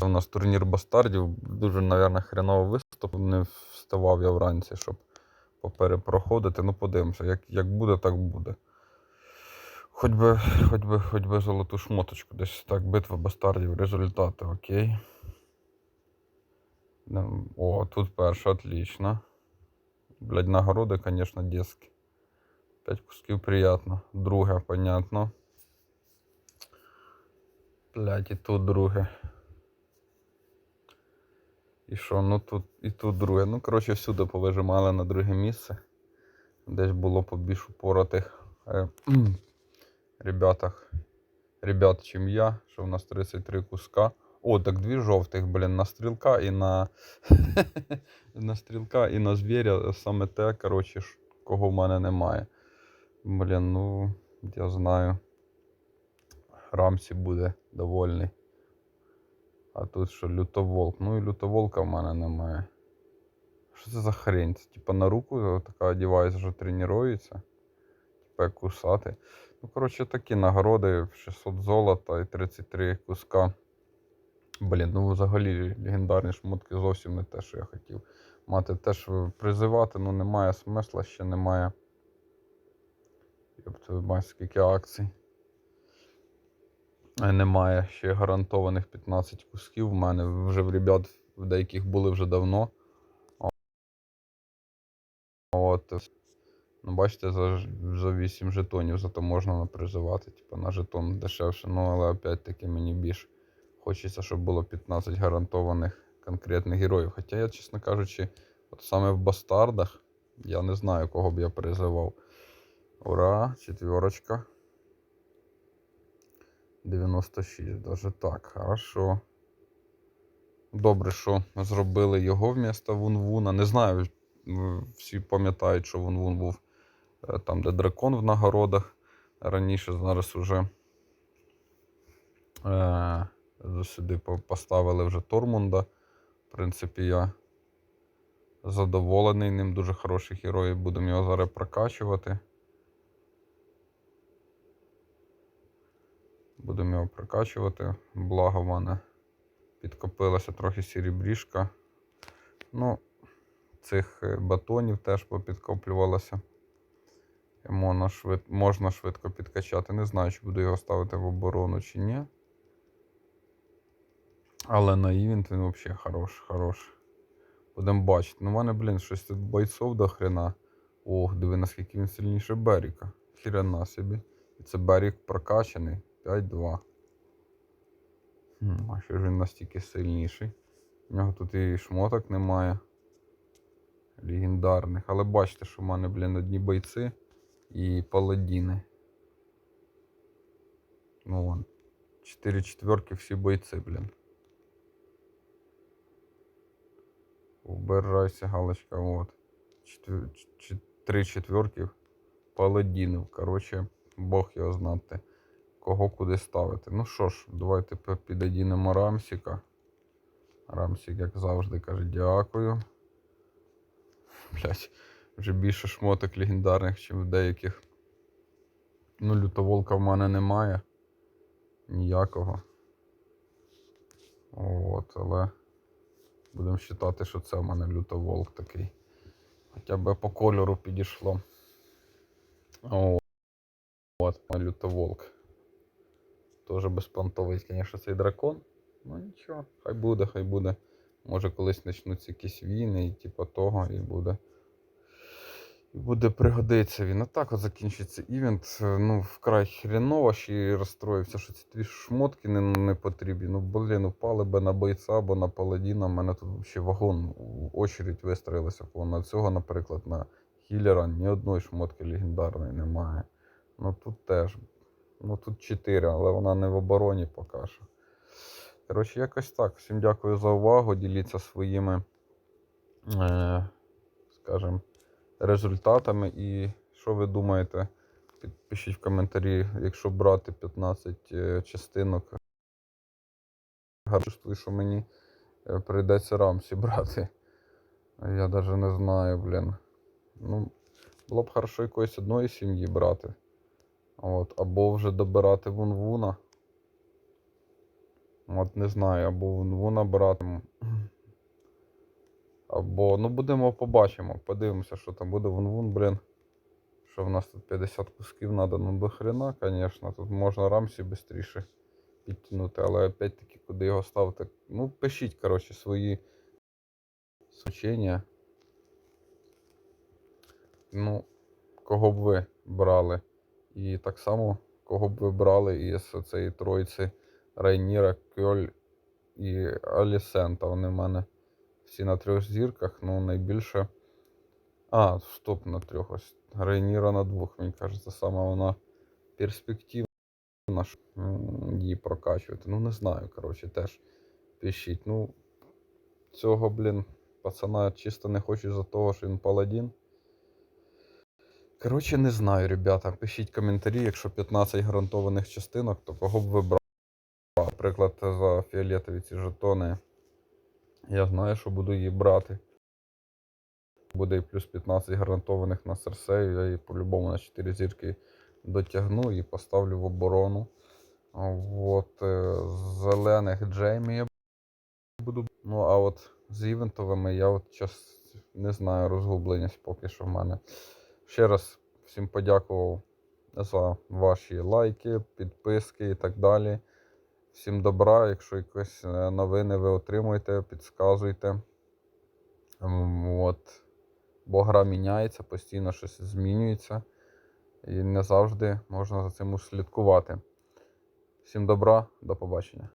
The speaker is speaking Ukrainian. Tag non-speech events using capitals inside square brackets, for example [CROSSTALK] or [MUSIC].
У нас турнір бастардів. Дуже, мабуть, хреново виступ. Не вставав я вранці, щоб поперепроходити. Ну, подивимося, як, як буде, так буде. Хоч би, хоч би, хоч би золоту шмоточку. Десь так, битва бастардів, результати, окей. О, тут перша, отлично. Блядь, нагороди, конечно, детські. П'ять кусків приятно. Друге, понятно. Блядь, і тут друге. І що, ну тут і тут друге. Ну, коротше, всюди повижимали на друге місце. Десь було побільш упоротих е, ребятах. Ребят, чим я, що в нас 33 куска. О, так дві жовтих, блін, на стрілка і на. [LAUGHS] на стрілка і на звіря саме те, коротше, кого в мене немає. Блін, ну, я знаю. Рамсі буде довольний. А тут що, лютоволк. Ну і лютоволка в мене немає. Що це за хрень? Це типа на руку така одівається, що тренується. Типа як кусати. Ну, коротше, такі нагороди 600 золота і 33 куска. Блін, ну взагалі легендарні шмотки зовсім не те, що я хотів. Мати теж призивати, ну немає смисла, ще немає. Тобто, мать, скільки акцій. Е, Немає ще гарантованих 15 кусків. У мене вже в ребят в деяких були вже давно. От. Ну, бачите, за, за 8 жетонів зато можна призивати. Типу на жетон дешевше. Ну, але опять-таки мені більш хочеться, щоб було 15 гарантованих конкретних героїв. Хоча я, чесно кажучи, от саме в бастардах я не знаю, кого б я призивав. Ура, четверочка. 96, даже так, хорошо. Добре, що зробили його вмісто Вунвуна. Не знаю, всі пам'ятають, що Вунвун був е, там, де дракон в нагородах. Раніше зараз уже е, сюди поставили вже Тормунда. В принципі, я задоволений ним. Дуже хороший герой. Будемо його зараз прокачувати. Будемо його прокачувати. Благо в мене підкопилася трохи сірібрішка. Ну, цих е, батонів теж попідкоплювалося. Можна, швид... можна швидко підкачати. Не знаю, чи буду його ставити в оборону чи ні. Але на івент він взагалі хорош, хорош. Будемо бачити. Ну, в мене, блін, щось тут бойцов до хрена. Ох, диви, наскільки він сильніше Беріка. Хрена собі. І це Берік прокачаний. 5-2. А що ж він настільки сильніший? У нього тут і шмоток немає. Легендарних. Але бачите, що в мене, блін, одні бойці і паладіни. Ну вон. Чотири четверки всі бойці, блін. Убирайся, галочка, вот. Четвер... ч- Три четверки паладінів. Коротше, Бог його знати, кого куди ставити. Ну що ж, давайте підодінемо Рамсіка. Рамсік, як завжди, каже, дякую. [LAUGHS] Блять, вже більше шмоток легендарних, ніж в деяких. Ну, лютоволка в мене немає. Ніякого. От, але будемо вважати, що це в мене лютоволк такий. Хоча б по кольору підійшло. От, лютоволк. Тоже безпонтовий, звісно, цей дракон. Ну нічого, хай буде, хай буде. Може колись почнуться якісь війни і типу того, і буде. І буде пригодиться він. А так от закінчиться івент. Ну, вкрай хреново ще й розстроївся, що ці дві шмотки не, не потрібні. Ну, блін, упали би на бойця або на паладіна. У мене тут взагалі вагон в очередь вистроїлася. На цього, наприклад, на хілера ні одної шмотки легендарної немає. Ну тут теж. Ну тут 4, але вона не в обороні поки що. Коротше, якось так. Всім дякую за увагу. Діліться своїми, е, скажімо, результатами. І що ви думаєте? Під- Пишіть в коментарі, якщо брати 15 е, частинок. Гарчую, що мені е, прийдеться рамсі брати. Я навіть не знаю, блін. Ну, було б хорошо якоїсь одної сім'ї брати. От, або вже добирати вунвуна. От не знаю, або ВНВ набирати. Або, ну будемо побачимо, подивимося, що там буде вун-вун, блін. Що в нас тут 50 кусків треба, ну до хрена, звісно. Тут можна рамсі швидше підтягнути, але опять-таки, куди його ставити. Ну, пишіть, коротше, свої сочення. Ну, кого б ви брали. І так само, кого б ви брали із цієї тройці Рейніра, Кьоль і Алісента. Вони в мене всі на трьох зірках, ну найбільше. А, стоп на трьох. Ось Рейніра на двох, мені кажеться, сама вона перспективна, її прокачувати. Ну, не знаю, коротше, теж пишіть. Ну, цього, блін, пацана чисто не хочу за того, що він паладін. Коротше, не знаю, ребята. Пишіть коментарі, якщо 15 гарантованих частинок, то кого б ви брали. Наприклад, за фіолетові ці жетони. Я знаю, що буду її брати. Буде і плюс 15 гарантованих на Серсею. Я її по-любому на 4 зірки дотягну і поставлю в оборону. От е, зелених Джеймі я буду. Ну, а от з івентовими я от час не знаю, розгубленість поки що в мене. Ще раз всім подякував за ваші лайки, підписки і так далі. Всім добра, якщо якісь е, новини ви отримуєте, підказуйте. От. Бо гра міняється, постійно щось змінюється. І не завжди можна за цим слідкувати. Всім добра, до побачення.